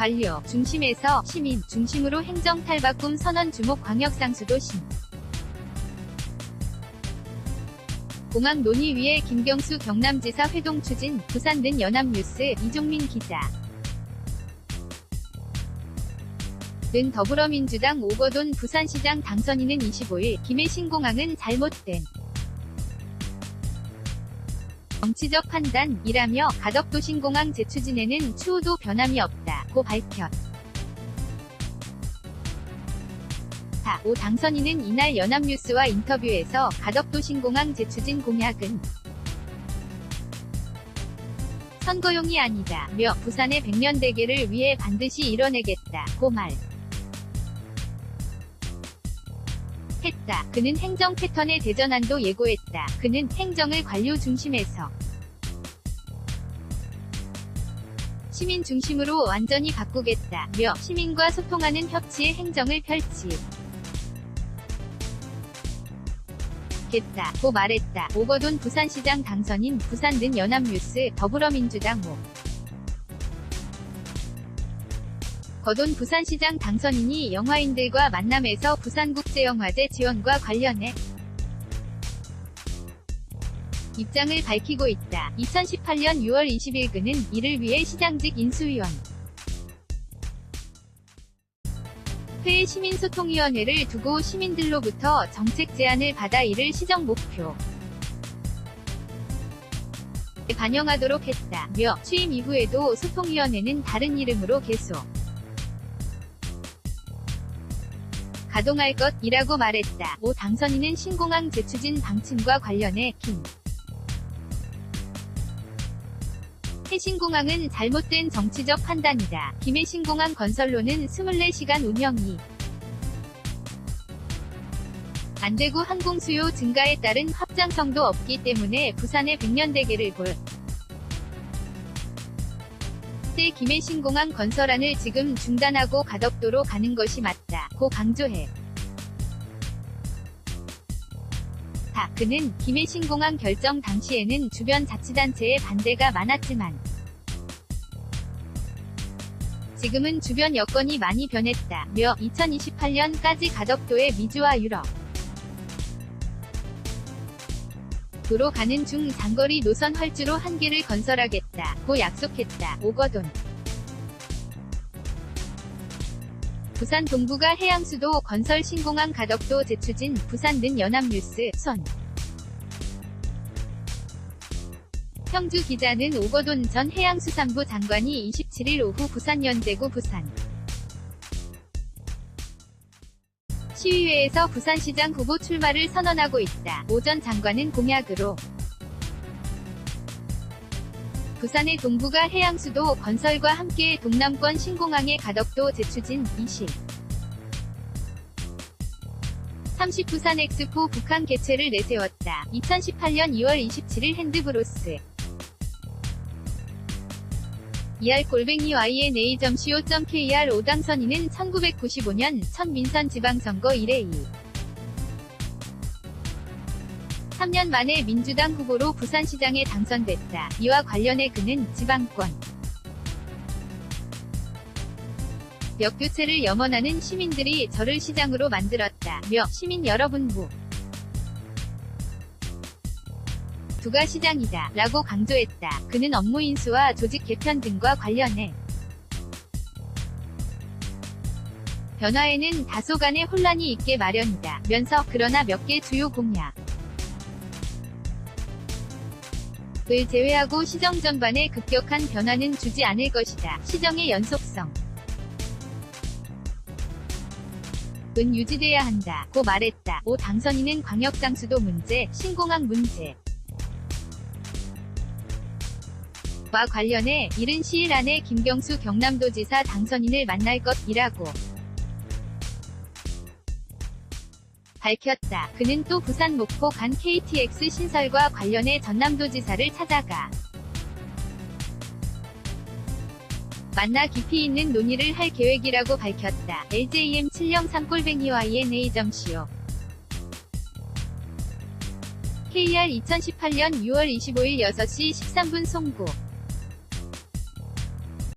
관료 중심에서 시민 중심으로 행정 탈바꿈 선언 주목 광역상수도심. 공항 논의 위에 김경수 경남지사 회동 추진 부산 는 연합뉴스 이종민 기자. 는 더불어민주당 오거돈 부산시장 당선인은 25일 김해 신공항은 잘못된 정치적 판단이라며 가덕도 신공항 재추진에는 추후도 변함이 없다고 밝혔. 다, 오 당선인은 이날 연합뉴스와 인터뷰에서 가덕도 신공항 재추진 공약은 선거용이 아니다. 며 부산의 백년대계를 위해 반드시 이뤄내겠다고 말. 했다. 그는 행정 패턴의 대전환도 예고했다. 그는 행정을 관료 중심에서 시민 중심으로 완전히 바꾸겠다. 며 시민과 소통하는 협치의 행정을 펼치 겠다고 말했다. 오거돈 부산시장 당선인 부산 는 연합뉴스 더불어민주당 호 거돈 부산시장 당선인이 영화인들과 만남에서 부산국제영화제 지원과 관련해 입장을 밝히고 있다. 2018년 6월 20일 그는 이를 위해 시장직 인수위원 회의 시민소통위원회를 두고 시민들로부터 정책 제안을 받아 이를 시정 목표 반영하도록 했다. 며 취임 이후에도 소통위원회는 다른 이름으로 계속 가동할 것이라고 말했다. 오 당선인은 신공항 재추진 방침과 관련해 김 해신공항은 잘못된 정치적 판단이다. 김해 신공항 건설로는 24시간 운영이 안되고 항공 수요 증가에 따른 확장성도 없기 때문에 부산의 백년대계를 볼 때 김해 신공항 건설안을 지금 중단하고 가덕도로 가는 것이 맞다 고 강조해 다 그는 김해 신공항 결정 당시에는 주변 자치단체의 반대가 많았지만 지금은 주변 여건이 많이 변했다. 며 2028년까지 가덕도의 미주와 유럽 도로 가는 중 장거리 노선 활주로 한 개를 건설하겠다. 고 약속했다. 오거돈. 부산 동부가 해양수도 건설 신공항 가덕도 재추진 부산 는 연합뉴스 선. 형주 기자는 오거돈 전 해양수산부 장관이 27일 오후 부산연대구 부산 시의회에서 부산시장 후보 출마를 선언하고 있다. 오전 장관은 공약으로 부산의 동부가 해양수도 건설과 함께 동남권 신공항의 가덕도 재추진 20. 30 부산 엑스포 북한 개최를 내세웠다. 2018년 2월 27일 핸드브로스 er 골뱅이 yna.co.kr 5당선인은 1995년 첫 민선 지방선거 이래 이 3년 만에 민주당 후보로 부산시장에 당선됐다. 이와 관련해 그는 지방권 역 교체를 염원하는 시민들이 저를 시장으로 만들었다. 며 시민 여러분 무 두가 시장이다. 라고 강조했다. 그는 업무 인수와 조직 개편 등과 관련해 변화에는 다소간의 혼란이 있게 마련이다. 면서 그러나 몇 개 주요 공약 을 제외하고 시정 전반에 급격한 변화는 주지 않을 것이다. 시정의 연속성 은 유지돼야 한다. 고 말했다. 오 당선인은 광역장수도 문제, 신공항 문제, 와 관련해 이른 시일 안에 김경수 경남도지사 당선인을 만날 것이라고 밝혔다. 그는 또 부산 목포 간 KTX 신설과 관련해 전남도지사를 찾아가 만나 깊이 있는 논의를 할 계획이라고 밝혔다. LJM 703 꼴뱅이와 ENA.co KR 2018년 6월 25일 6시 13분 송구